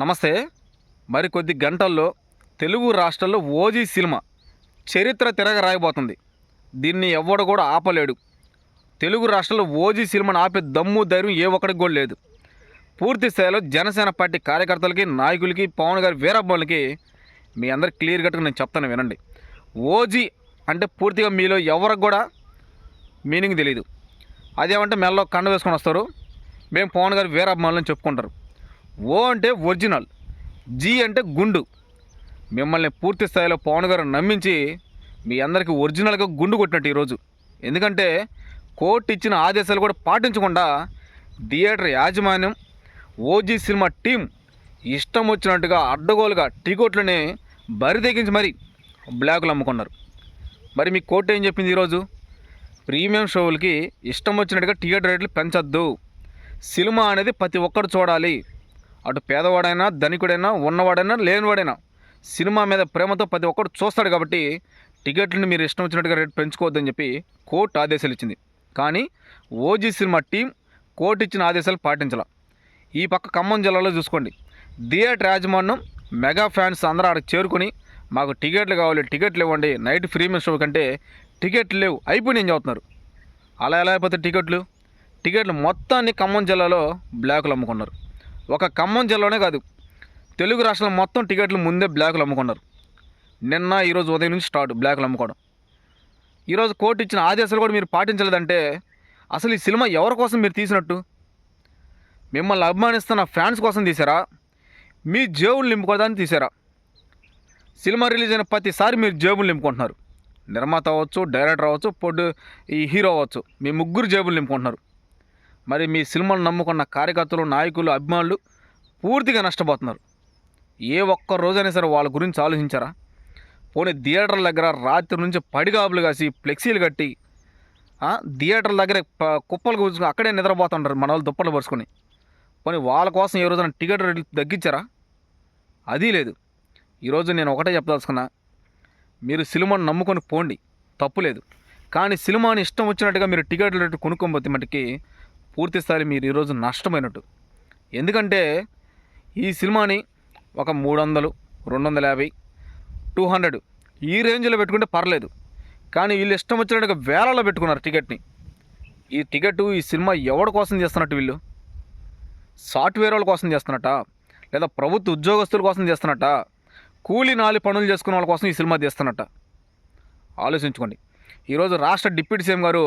నమస్తే. మరికొద్ది గంటల్లో తెలుగు రాష్ట్రాల్లో ఓజీ సినిమా చరిత్ర తిరగ రాయబోతుంది. దీన్ని ఎవ్వడు కూడా ఆపలేడు. తెలుగు రాష్ట్రాల్లో ఓజీ సినిమాను ఆపే దమ్ము ధైర్యం ఏ ఒక్కడికి కూడా లేదు. పూర్తి స్థాయిలో జనసేన పార్టీ కార్యకర్తలకి నాయకులకి పవన్ గారి వీరబ్బలకి మీ అందరికి క్లియర్ కట్గా నేను చెప్తాను వినండి. ఓజీ అంటే పూర్తిగా మీలో ఎవరికి కూడా మీనింగ్ తెలియదు అదేమంటే మెల్లో కండ వేసుకొని వస్తారు. మేము పవన్ గారి వీరాభిమానులని చెప్పుకుంటారు. ఓ అంటే ఒరిజినల్ జీ అంటే గుండు. మిమ్మల్ని పూర్తి స్థాయిలో పవన్ గారు నమ్మించి మీ అందరికీ ఒరిజినల్గా గుండు కొట్టినట్టు ఈరోజు. ఎందుకంటే కోర్టు ఇచ్చిన ఆదేశాలు కూడా పాటించకుండా థియేటర్ యాజమాన్యం ఓజీ సినిమా టీం ఇష్టం వచ్చినట్టుగా అడ్డగోలుగా టికెట్లని బరి తెగించి మరి బ్లాకులు అమ్ముకున్నారు. మరి మీ కోర్టు ఏం చెప్పింది ఈరోజు? ప్రీమియం షోలకి ఇష్టం వచ్చినట్టుగా టికెట్ రేట్లు పెంచొద్దు. సినిమా అనేది ప్రతి ఒక్కరు చూడాలి. అటు పేదవాడైనా ధనికుడైనా ఉన్నవాడైనా లేనివాడైనా సినిమా మీద ప్రేమతో ప్రతి ఒక్కరు చూస్తాడు కాబట్టి టికెట్లను మీరు ఇష్టం వచ్చినట్టుగా రేటు పెంచుకోవద్దని చెప్పి కోర్టు ఆదేశాలు ఇచ్చింది. కానీ ఓజీ సినిమా టీం కోర్టు ఇచ్చిన ఆదేశాలు పాటించాల. ఈ పక్క ఖమ్మం జిల్లాలో చూసుకోండి. థియేటర్ యాజమాన్యం మెగా ఫ్యాన్స్ అందరూ అక్కడికి చేరుకొని మాకు టికెట్లు కావాలి టికెట్లు ఇవ్వండి నైట్ ప్రీమియం షో కంటే టికెట్లు లేవు అయిపోయి నేను చదువుతున్నారు అలా ఎలా అయిపోతే టికెట్లు? టికెట్లు మొత్తాన్ని ఖమ్మం జిల్లాలో బ్లాకులు అమ్ముకున్నారు. ఒక ఖమ్మం జిల్లాలోనే కాదు. తెలుగు రాష్ట్రాలు మొత్తం టికెట్లు ముందే బ్లాకులు అమ్ముకున్నారు. నిన్న ఈరోజు ఉదయం నుంచి స్టార్ట్ బ్లాకులు అమ్ముకోవడం. ఈరోజు కోర్టు ఇచ్చిన ఆదేశాలు కూడా మీరు పాటించలేదంటే అసలు ఈ సినిమా ఎవరి కోసం మీరు తీసినట్టు? మిమ్మల్ని అభిమానిస్తున్న ఫ్యాన్స్ కోసం తీసారా మీ జేబులు నింపుకోవడానికి తీసారా సినిమా రిలీజ్ అయిన ప్రతిసారి మీరు జేబులు నింపుకుంటున్నారు. నిర్మాత అవ్వచ్చు డైరెక్టర్ అవ్వచ్చు పొడ్డు ఈ హీరో అవ్వచ్చు మీ ముగ్గురు జేబులు నింపుకుంటున్నారు. మరి మీ సినిమాను నమ్ముకున్న కార్యకర్తలు నాయకులు అభిమానులు పూర్తిగా నష్టపోతున్నారు. ఏ ఒక్క రోజైనా సరే వాళ్ళ గురించి ఆలోచించారా? పోనీ థియేటర్ల దగ్గర రాత్రి నుంచి పడిగాపులు కాసి ఫ్లెక్సీలు కట్టి థియేటర్ల దగ్గర కుప్పలు కూర్చుని అక్కడే నిద్రపోతుంటారు మన వాళ్ళు దుప్పలు పరుచుకొని. పోనీ వాళ్ళ కోసం ఏ రోజున టికెట్ రేట్లు తగ్గించారా? అది లేదు. ఈరోజు నేను ఒకటే చెప్పదలుచుకున్నా మీరు సినిమాను నమ్ముకొని పోండి తప్పు లేదు. కానీ సినిమాని ఇష్టం వచ్చినట్టుగా మీరు టికెట్ రేటు కొనుక్కోబోతే మటుకి పూర్తి స్థాయి మీరు ఈరోజు నష్టమైనట్టు. ఎందుకంటే ఈ సినిమాని ఒక మూడు వందలు రెండు వందల యాభై టూ హండ్రెడ్ ఈ రేంజ్లో పెట్టుకుంటే పర్లేదు. కానీ వీళ్ళు ఇష్టం వచ్చినట్టుగా వేలలో పెట్టుకున్నారు టికెట్ని. ఈ టికెట్ ఈ సినిమా ఎవరి కోసం చేస్తున్నట్టు వీళ్ళు? సాఫ్ట్వేర్ వాళ్ళ కోసం చేస్తున్నట్ట? లేదా ప్రభుత్వ ఉద్యోగస్తుల కోసం చేస్తున్నట్ట? కూలి నాలి పనులు చేసుకునే వాళ్ళ కోసం ఈ సినిమా తీస్తున్నట్ట ఆలోచించుకోండి. ఈరోజు రాష్ట్ర డిప్యూటీ సీఎం గారు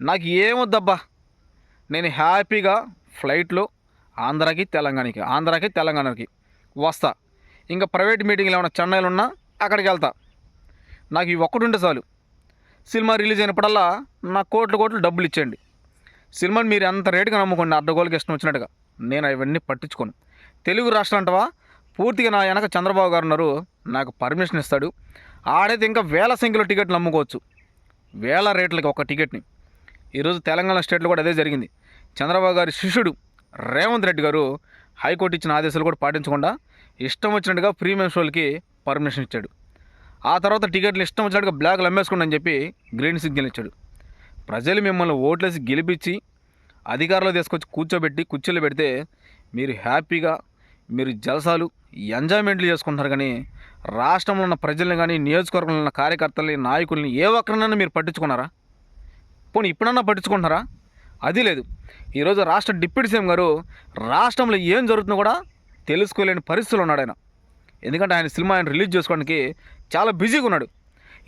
నాకు ఏమొద్దబ్బా? నేను హ్యాపీగా ఫ్లైట్లో ఆంధ్రాకి తెలంగాణకి ఆంధ్రాకి తెలంగాణకి వస్తా. ఇంకా ప్రైవేట్ మీటింగ్లు ఏమైనా చెన్నైలో ఉన్నా అక్కడికి వెళ్తా. నాకు ఈ ఒక్కడుంటే చాలు. సినిమా రిలీజ్ అయినప్పుడల్లా నాకు కోట్లు కోట్లు డబ్బులు ఇచ్చేయండి. సినిమాని మీరు ఎంత రేటుగా నమ్ముకోండి అర్ధగోళ్ళకి ఇష్టం వచ్చినట్టుగా. నేను అవన్నీ పట్టించుకోను. తెలుగు రాష్ట్రం అంటవా? పూర్తిగా నా వెనక చంద్రబాబు గారు ఉన్నారు. నాకు పర్మిషన్ ఇస్తాడు. ఆడైతే ఇంకా వేల సంఖ్యలో టికెట్లు అమ్ముకోవచ్చు వేల రేట్లకి ఒక టికెట్ని. ఈరోజు తెలంగాణ స్టేట్లో కూడా అదే జరిగింది. చంద్రబాబు గారి శిష్యుడు రేవంత్ రెడ్డి గారు హైకోర్టు ఇచ్చిన ఆదేశాలు కూడా పాటించకుండా ఇష్టం వచ్చినట్టుగా ప్రీమియం షోలకి పర్మిషన్ ఇచ్చాడు. ఆ తర్వాత టికెట్లు ఇష్టం వచ్చినట్టుగా బ్లాక్లు అమ్మేసుకోండి అని చెప్పి గ్రీన్ సిగ్నల్ ఇచ్చాడు. ప్రజలు మిమ్మల్ని ఓట్లేసి గెలిపించి అధికారంలో తీసుకొచ్చి కూర్చోబెట్టి కుర్చీలు పెడితే మీరు హ్యాపీగా మీరు జలసాలు ఎంజాయ్మెంట్లు చేసుకుంటున్నారు కానీ రాష్ట్రంలో ఉన్న ప్రజల్ని కానీ నియోజకవర్గంలో ఉన్న కార్యకర్తల్ని నాయకుల్ని ఏ ఒక్కరినైనా మీరు పట్టించుకున్నారా? పోనీ ఇప్పుడన్నా పట్టించుకుంటున్నారా? అది లేదు. ఈరోజు రాష్ట్ర డిప్యూటీ సీఎం గారు రాష్ట్రంలో ఏం జరుగుతుందో కూడా తెలుసుకోలేని పరిస్థితులు ఉన్నాడు ఆయన. ఎందుకంటే ఆయన సినిమా ఆయన రిలీజ్ చేసుకోవడానికి చాలా బిజీగా ఉన్నాడు.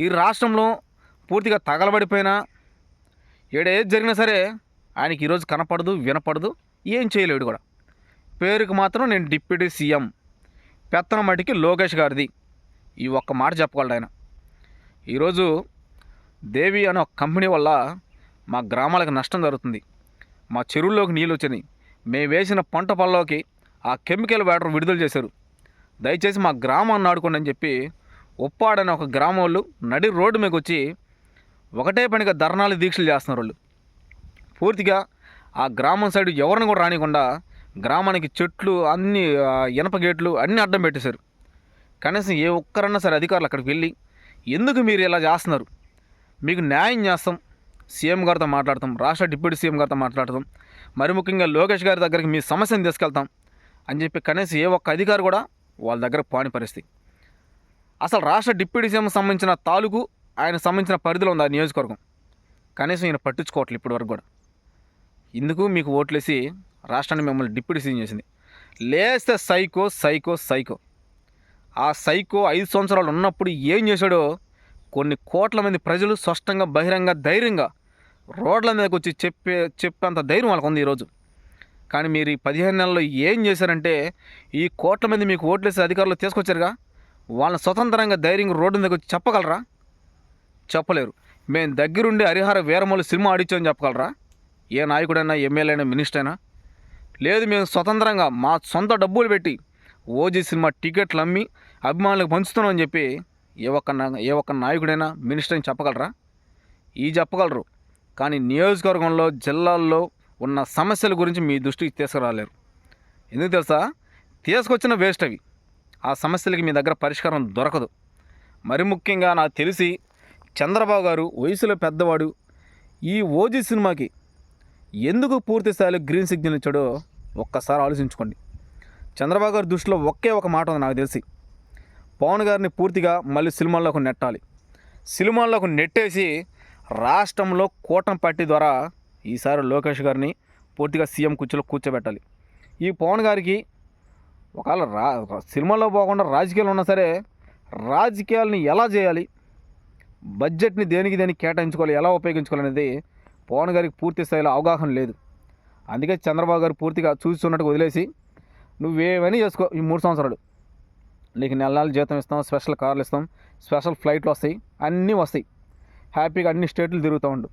ఈ రాష్ట్రంలో పూర్తిగా తగలబడిపోయినా ఏడేది జరిగినా సరే ఆయనకి ఈరోజు కనపడదు వినపడదు ఏం చేయలేడు కూడా. పేరుకి మాత్రం నేను డిప్యూటీ సీఎం. పెత్తన మటికి లోకేష్ గారిది. ఈ ఒక్క మాట చెప్పగలడు ఆయన. ఈరోజు దేవి అనే ఒక కంపెనీ వల్ల మా గ్రామాలకు నష్టం జరుగుతుంది. మా చెరువుల్లోకి నీళ్ళు వచ్చినాయి మేము వేసిన పంట పొలంలోకి ఆ కెమికల్ వాటర్ విడుదల చేశారు. దయచేసి మా గ్రామాన్ని ఆడుకోండి అని చెప్పి ఉప్పాడని ఒక గ్రామం వాళ్ళు నడి రోడ్డు మీకు వచ్చి ఒకటే పనిగా ధర్నాలు దీక్షలు చేస్తున్నారు వాళ్ళు. పూర్తిగా ఆ గ్రామం సైడ్ ఎవరిని కూడా రానికుండా గ్రామానికి చెట్లు అన్ని ఇనప గేట్లు అన్నీ అడ్డం పెట్టేశారు. కనీసం ఏ ఒక్కరన్నా సరే అధికారులు అక్కడికి వెళ్ళి ఎందుకు మీరు ఇలా చేస్తున్నారు? మీకు న్యాయం చేస్తాం సీఎం గారితో మాట్లాడతాం రాష్ట్ర డిప్యూటీ సీఎం గారితో మాట్లాడతాం. మరి ముఖ్యంగా లోకేష్ గారి దగ్గరికి మీ సమస్యను తీసుకెళ్తాం అని చెప్పి కనీసం ఏ ఒక్క అధికారి కూడా వాళ్ళ దగ్గర పోని పరిస్థితి. అసలు రాష్ట్ర డిప్యూటీ సీఎం సంబంధించిన తాలూకు ఆయన సంబంధించిన పరిధిలో ఉంది ఆ నియోజకవర్గం? కనీసం ఈయన పట్టించుకోవట్లేదు ఇప్పటి వరకు కూడా. ఇందుకు మీకు ఓట్లేసి రాష్ట్రాన్ని మిమ్మల్ని డిప్యూటీ సీఎం చేసింది. లేస్తే సైకో సైకో సైకో. ఆ సైకో ఐదు సంవత్సరాలు ఉన్నప్పుడు ఏం చేశాడో కొన్ని కోట్ల మంది ప్రజలు స్పష్టంగా బహిరంగ ధైర్యంగా రోడ్ల మీదకి వచ్చి చెప్పే చెప్పేంత ధైర్యం వాళ్ళకు ఉంది ఈరోజు. కానీ మీరు ఈ పదిహేను నెలల్లో ఏం చేశారంటే ఈ కోట్ల మంది మీకు ఓట్లేసే అధికారులు తీసుకొచ్చారుగా వాళ్ళని స్వతంత్రంగా ధైర్యంగా రోడ్డు మీదకి వచ్చి చెప్పగలరా? చెప్పలేరు. మేము దగ్గరుండి హరిహర వీరమూలు సినిమా ఆడిచ్చని చెప్పగలరా? ఏ నాయకుడైనా ఎమ్మెల్యే అయినా మినిస్టర్ అయినా లేదు మేము స్వతంత్రంగా మా సొంత డబ్బులు పెట్టి ఓజీ సినిమా టికెట్లు అమ్మి అభిమానులకు పంచుతున్నామని చెప్పి ఏ ఒక్క ఏ ఒక్క నాయకుడైనా మినిస్టర్ అని చెప్పగలరా? ఈ చెప్పగలరు. కానీ నియోజకవర్గంలో జిల్లాల్లో ఉన్న సమస్యల గురించి మీ దృష్టికి తీసుకురాలేరు. ఎందుకు తెలుసా? తీసుకొచ్చిన వేస్ట్ అవి. ఆ సమస్యలకి మీ దగ్గర పరిష్కారం దొరకదు. మరి ముఖ్యంగా నాకు తెలిసి చంద్రబాబు గారు వయసులో పెద్దవాడు. ఈ ఓజీ సినిమాకి ఎందుకు పూర్తి స్థాయిలో గ్రీన్ సిగ్నల్ ఇచ్చాడో ఒక్కసారి ఆలోచించుకోండి. చంద్రబాబు గారి దృష్టిలో ఒకే ఒక మాట ఉంది నాకు తెలిసి. పవన్ గారిని పూర్తిగా మళ్ళీ సినిమాల్లోకి నెట్టాలి. సినిమాల్లోకి నెట్టేసి రాష్ట్రంలో కూటమి పార్టీ ద్వారా ఈసారి లోకేష్ గారిని పూర్తిగా సీఎం కుర్చీలో కూర్చోబెట్టాలి. ఈ పవన్ గారికి ఒకవేళ రా సినిమాలో పోకుండా రాజకీయాలు ఉన్నా సరే రాజకీయాలని ఎలా చేయాలి బడ్జెట్ని దేనికి దేనికి కేటాయించుకోవాలి ఎలా ఉపయోగించుకోవాలి అనేది పవన్ గారికి పూర్తి స్థాయిలో అవగాహన లేదు. అందుకే చంద్రబాబు గారు పూర్తిగా చూస్తున్నట్టు వదిలేసి నువ్వేమని చేసుకో ఈ మూడు సంవత్సరాలు. నీకు నెల నెల జీతం ఇస్తాం స్పెషల్ కార్లు ఇస్తాం స్పెషల్ ఫ్లైట్లు వస్తాయి అన్నీ వస్తాయి. హ్యాపీగా అన్ని స్టేట్లు తిరుగుతూ ఉండు.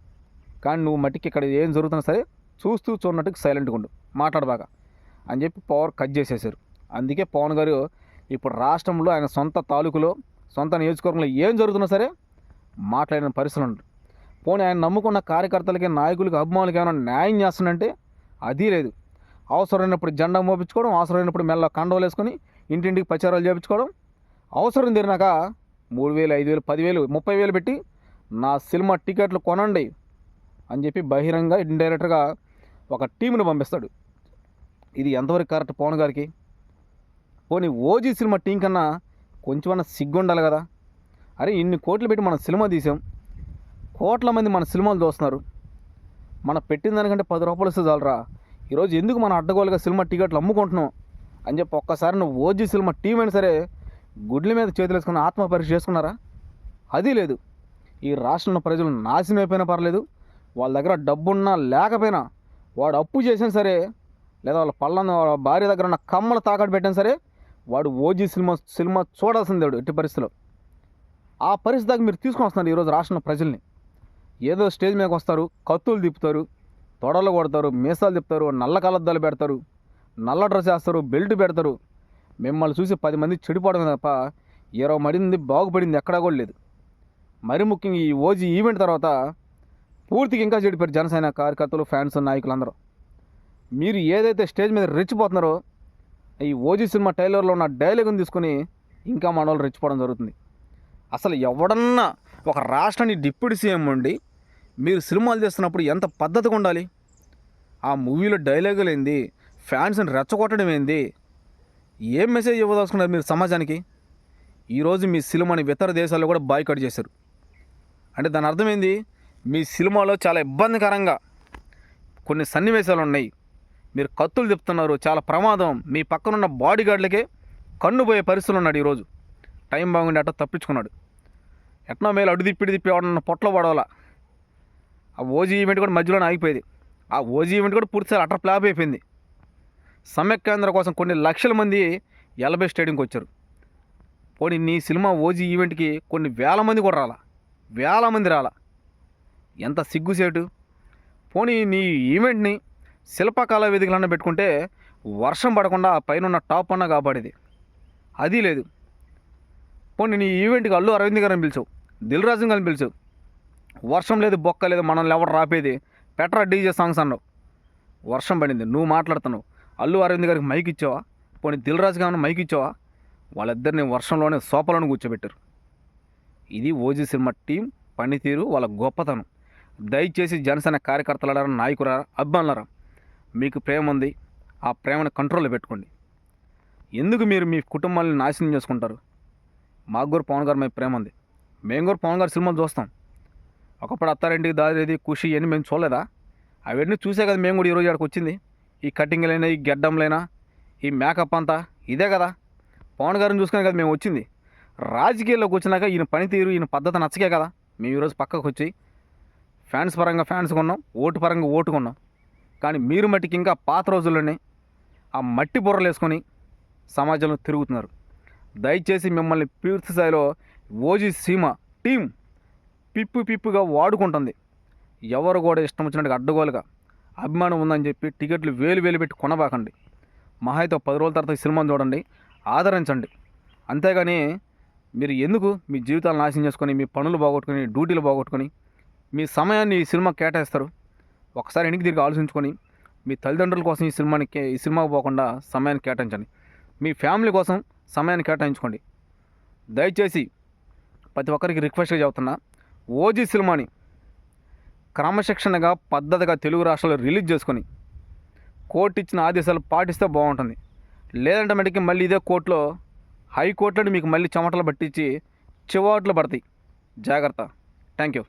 కానీ నువ్వు మట్టికి ఇక్కడ ఏం జరుగుతున్నా సరే చూస్తూ చూడనట్టు సైలెంట్గా ఉండు. మాట్లాడబాగా అని చెప్పి పవర్ కట్ చేసేసారు. అందుకే పవన్ గారు ఇప్పుడు రాష్ట్రంలో ఆయన సొంత తాలూకులో సొంత నియోజకవర్గంలో ఏం జరుగుతున్నా సరే మాట్లాడిన పరిస్థితులు ఉండరు పోనీ ఆయన నమ్ముకున్న కార్యకర్తలకి నాయకులకి అభిమానులకి ఏమైనా న్యాయం చేస్తుందంటే అది లేదు. అవసరమైనప్పుడు జెండా మోపించుకోవడం అవసరమైనప్పుడు మెల్ల కండవలు వేసుకొని ఇంటింటికి ప్రచారాలు చేపించుకోవడం అవసరం తీరినాక మూడు వేలు ఐదు వేలు పదివేలు ముప్పై వేలు పెట్టి నా సినిమా టికెట్లు కొనండి అని చెప్పి బహిరంగ ఇండైరెక్ట్గా ఒక టీంని పంపిస్తాడు. ఇది ఎంతవరకు కరెక్ట్ పవన్ గారికి? పోనీ ఓజీ సినిమా టీం కన్నా కొంచెమన్నా సిగ్గు ఉండాలి కదా. అరే ఇన్ని కోట్లు పెట్టి మనం సినిమా తీసాం. కోట్ల మంది మన సినిమాలు చూస్తున్నారు. మన పెట్టిన దానికంటే పది రూపాయలు ఇస్తే చాలరా. ఈరోజు ఎందుకు మన అడ్డగోలుగా సినిమా టికెట్లు అమ్ముకుంటున్నాం? అని చెప్పి ఒక్కసారి నువ్వు ఓజీ సినిమా టీం అయినా సరే గుడ్ల మీద చేతులు వేసుకుని ఆత్మపరీక్ష చేసుకున్నారా? అది లేదు. ఈ రాష్ట్రంలో ప్రజలు నాశనం అయిపోయినా పర్లేదు వాళ్ళ దగ్గర డబ్బున్నా లేకపోయినా వాడు అప్పు చేసినా సరే లేదా వాళ్ళ పళ్ళన్న వాళ్ళ భార్య దగ్గర ఉన్న కమ్మలు తాకట్టు పెట్టినా సరే వాడు ఓజీ సినిమా సినిమా చూడాల్సిందే వాడు ఎట్టి పరిస్థితిలో. ఆ పరిస్థితి దాకా మీరు తీసుకొని వస్తున్నారు ఈరోజు రాష్ట్రంలో ప్రజల్ని. ఏదో స్టేజ్ మీదకి వస్తారు కత్తులు తిప్పుతారు తొడలు కొడతారు మీసాలు తిప్పుతారు నల్ల కలద్దాలు పెడతారు నల్ల డ్రెస్ వేస్తారు బెల్ట్ పెడతారు. మిమ్మల్ని చూసి పది మంది చెడిపోవడమే తప్ప ఇరవై మడింది బాగుపడింది ఎక్కడా కూడా లేదు. మరి ముఖ్యంగా ఈ ఓజీ ఈవెంట్ తర్వాత పూర్తిగా ఇంకా చెడిపోయారు జనసేన కార్యకర్తలు ఫ్యాన్స్ నాయకులందరూ. మీరు ఏదైతే స్టేజ్ మీద రెచ్చిపోతున్నారో ఈ ఓజీ సినిమా టైలర్లో ఉన్న డైలాగ్ని తీసుకొని ఇంకా మన వాళ్ళు రెచ్చిపోవడం జరుగుతుంది. అసలు ఎవడన్నా ఒక రాష్ట్రాన్ని డిప్యూటీ సీఎం ఉండి మీరు సినిమాలు చేస్తున్నప్పుడు ఎంత పద్ధతిగా ఉండాలి? ఆ మూవీలో డైలాగులు ఏంది? ఫ్యాన్స్ని రెచ్చగొట్టడం ఏంది? ఏం మెసేజ్ ఇవ్వదలుచుకున్నారు మీరు సమాజానికి? ఈరోజు మీ సినిమాని ఇతర దేశాల్లో కూడా బాయ్కట్ చేశారు. అంటే దాని అర్థం ఏంది? మీ సినిమాలో చాలా ఇబ్బందికరంగా కొన్ని సన్నివేశాలు ఉన్నాయి. మీరు కత్తులు చెప్తున్నారు చాలా ప్రమాదం. మీ పక్కనున్న బాడీ గార్డులకే కన్ను పోయే పరిస్థితులు ఉన్నాడు ఈరోజు. టైం బాగుండి అట్ట తప్పించుకున్నాడు. ఎట్నో మేలు అడు తిప్పిడి తిప్పి ఎవడన్నా పొట్టలో పడవాల? ఆ ఓజీ ఈవెంట్ కూడా మధ్యలోనే ఆగిపోయేది. ఆ ఓజీ ఈవెంట్ కూడా పూర్తిగా అట్ట ఫ్లాప్ అయిపోయింది. సమ్యకేంద్ర కోసం కొన్ని లక్షల మంది ఎలబై స్టేడియంకి వచ్చారు. పోనీ నీ సినిమా ఓజీ ఈవెంట్కి కొన్ని వేల మంది కూడా రాలా? వేల మంది రాల. ఎంత సిగ్గుసేటు పోనీ నీ ఈవెంట్ని శిల్పకళ వేదికలన్న పెట్టుకుంటే వర్షం పడకుండా పైన టాప్ అన్న కాపాడేది. అది లేదు. పోనీ నీ ఈవెంట్కి అల్లు అరవింద్ గారిని పిలిచావు దిల్ రాజు గారిని పిలిచావు. వర్షం లేదు బొక్క లేదు మనల్ని ఎవరు రాపేది? పెట్రా డీజే సాంగ్స్ అన్నావు. వర్షం పడింది నువ్వు మాట్లాడుతున్నావు. అల్లు అరవింద్ గారికి మైక్ ఇచ్చావా? పోనీ దిల్ రాజు గారిని మైక్ ఇచ్చావా? వాళ్ళిద్దరిని వర్షంలోనే సోపలను కూర్చోబెట్టారు. ఇది ఓజీ సినిమా టీం పనితీరు వాళ్ళ గొప్పతనం. దయచేసి జనసేన కార్యకర్తలారా నాయకులారా అభిమానులారా మీకు ప్రేమ ఉంది. ఆ ప్రేమను కంట్రోల్లో పెట్టుకోండి. ఎందుకు మీరు మీ కుటుంబాన్ని నాశనం చేసుకుంటారు? మాకు కూడా పవన్ గారు మీ ప్రేమ ఉంది. మేము కూడా పవన్ గారి సినిమాలు చూస్తాం. ఒకప్పుడు అత్తారింటికి దారేది ఖుషి ఇవన్నీ మేము చూడలేదా? అవన్నీ చూసే కదా మేము కూడా ఈరోజు ఇక్కడికి వచ్చింది. ఈ కటింగ్లైనా ఈ గెడ్డంలైనా ఈ మేకప్ అంతా ఇదే కదా? పవన్ గారిని చూసుకునే కదా మేము వచ్చింది. రాజకీయాల్లోకి వచ్చినాక ఈయన పనితీరు ఈయన పద్ధతి నచ్చకే కదా. మేము ఈరోజు పక్కకు వచ్చి ఫ్యాన్స్ పరంగా ఫ్యాన్స్ కొన్నాం ఓటు పరంగా ఓటు కొన్నాం. కానీ మీరు మట్టికి ఇంకా పాత రోజుల్లోనే ఆ మట్టి బుర్రలు వేసుకొని సమాజంలో తిరుగుతున్నారు. దయచేసి మిమ్మల్ని పూర్తి స్థాయిలో ఓజీ సీమ టీం పిప్పు పిప్పుగా వాడుకుంటుంది. ఎవరు కూడా ఇష్టం వచ్చినట్టుగా అడ్డగోలుగా అభిమానం ఉందని చెప్పి టికెట్లు వేలు వేలు పెట్టి కొనబాకండి. మహా అయితే పది రోజుల తర్వాత ఈ సినిమాను చూడండి ఆదరించండి. అంతేగాని మీరు ఎందుకు మీ జీవితాలు నాశనం చేసుకొని మీ పనులు పోగొట్టుకొని డ్యూటీలు పోగొట్టుకొని మీ సమయాన్ని ఈ సినిమా కేటాయిస్తారు? ఒకసారి వెనక్కి తిరిగి ఆలోచించుకొని మీ తల్లిదండ్రుల కోసం ఈ సినిమాని ఈ సినిమాకు పోకుండా సమయాన్ని కేటాయించండి. మీ ఫ్యామిలీ కోసం సమయాన్ని కేటాయించుకోండి. దయచేసి ప్రతి ఒక్కరికి రిక్వెస్ట్గా చెబుతున్నా ఓజీ సినిమాని క్రమశిక్షణగా పద్ధతిగా తెలుగు రాష్ట్రాల్లో రిలీజ్ చేసుకొని కోర్టు ఇచ్చిన ఆదేశాలు పాటిస్తే బాగుంటుంది. లేదంటే మటుకి మళ్ళీ ఇదే కోర్టులో హైకోర్టులను మీకు మళ్ళీ చెమటలు పట్టించి చివాట్లు పడతాయి. జాగ్రత్త. Thank you